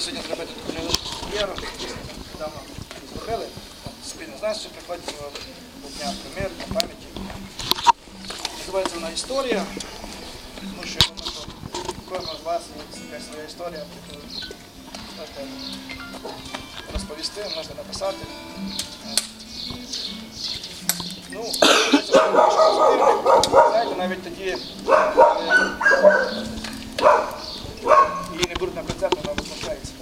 вирішили сьогодні зробити таку прем'єру. Давно зробили. Спільно з нас, приходять до Дня примір, на пам'яті. Називається вона історія, тому що я думаю, що у кожного з вас є якась своя історія, яку можете розповісти, можете написати. Ну, знаєте, навіть тоді, коли її не беруть на концерт, вона визначається.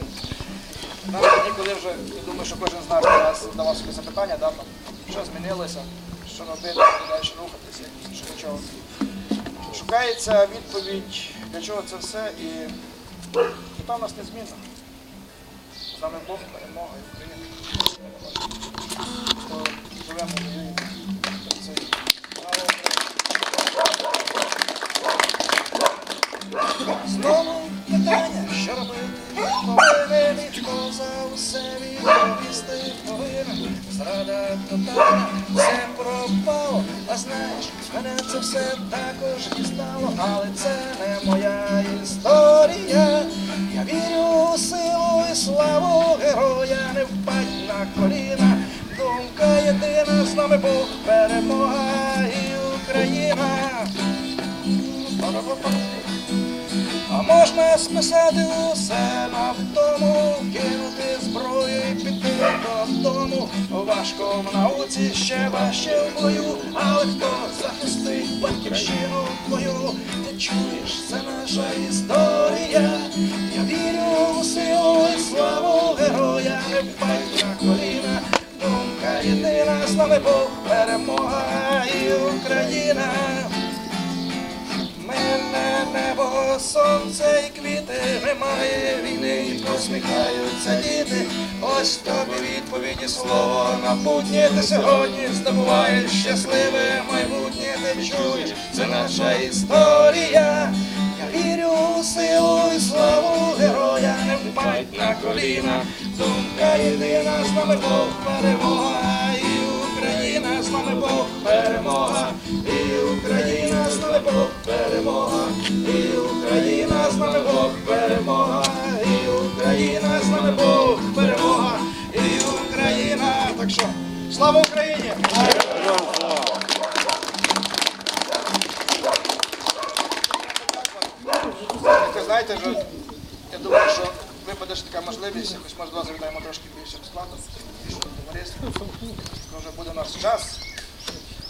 Навіть тоді, коли вже, я думаю, що кожен з нас задавав собі запитання, да, там, що змінилося, що робити, куди далі рухатися, що чого. Шукається відповідь, для чого це все, і мета в нас незмінна. З нами Бог, перемога і Україна. Все пропало. А знаєш, мене це все також дістало, але це не моя історія. Я вірю у силу і славу героя, не впадь на коліна. Думка єдина, з нами Бог, перемога А можна списати усе на втому, кинути зброю і піти додому. Важко в науці ще важче в бою, але хто захистить батьківщину твою? Ти чуєш, це наша історія. Я вірю у силу і славу героя, не впадь на коліна. Думка єдина, з нами Бог, перемога і Україна. Небо, сонце і квіти, немає війни, і посміхаються діти. Ось тобі відповіді слово напутнє, ти сьогодні здобуваєш щасливе майбутнє, ти чуєш, це наша історія. Я вірю у силу і славу героя, не впадь на коліна. Думка єдина, з нами Бог перемога, і Україна, з нами Бог перемога, і Україна, з нами Бог перемога, слава Україні! Знаєте, що я думаю, що випаде ж така можливість, якось може два завітаємо трошки більшим складом, більшим товариством. Може буде у нас час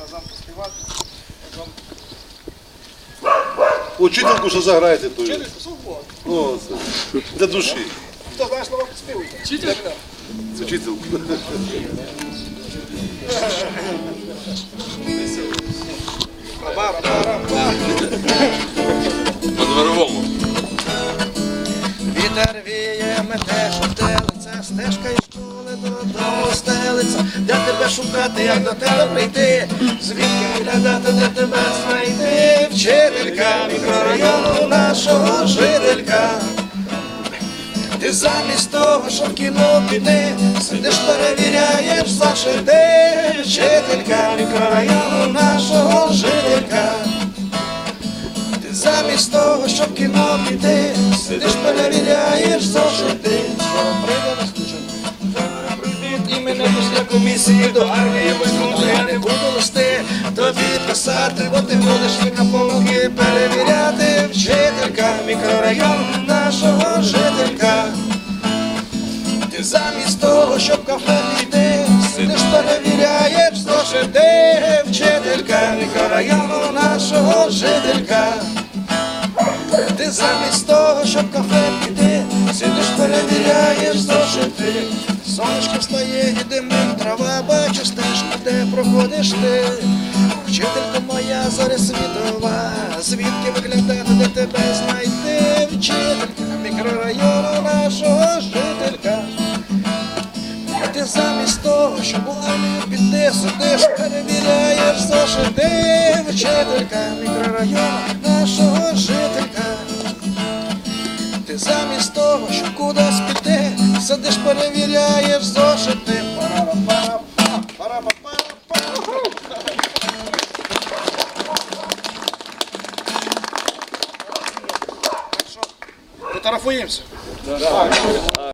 разом поспівати. Разом Учительку, що заграєте ту. вчительку свободу. О, це. Для душі. Хто знає слова, співуйте. Вчителька. Учительку. По-дворовому. Вітер віє, мете, шоптелиця, стежка із школи додому стелиться, де тебе шукати, як до тебе прийти, звідки виглядати, де тебе знайти, вчителька мікрорайону нашого жителька. Ти замість того, щоб в кіно піти, сидиш, перевіряєш зашити, вчителька мікрорайону нашого жителька. Ти замість того, щоб в кіно піти, сидиш, перевіряєш розключення. Привіт, і мене після комісії до армії візьмуть, тобі писати, бо ти будеш на помилки перевіряти. Вчителька мікрорайону нашого жителька. Ти замість того, щоб кафе піти, сидиш, перевіряєш зошити. Вчителька мікрорайону нашого жителька. Ти замість того, щоб кафе піти, сидиш, перевіряєш зошити. Сонечко встає і димить трава, бачу стежку, де проходиш ти. Зоря світова, звідки виглядати, де тебе знайти? Вчителька мікрорайону нашого жителька. А Ти замість того, щоб у армію піти, сидиш, перевіряєш зошити. Вчителька мікрорайону нашого жителька. Ти замість того, щоб кудись піти, сидиш, перевіряєш зошити. Tarafuyim.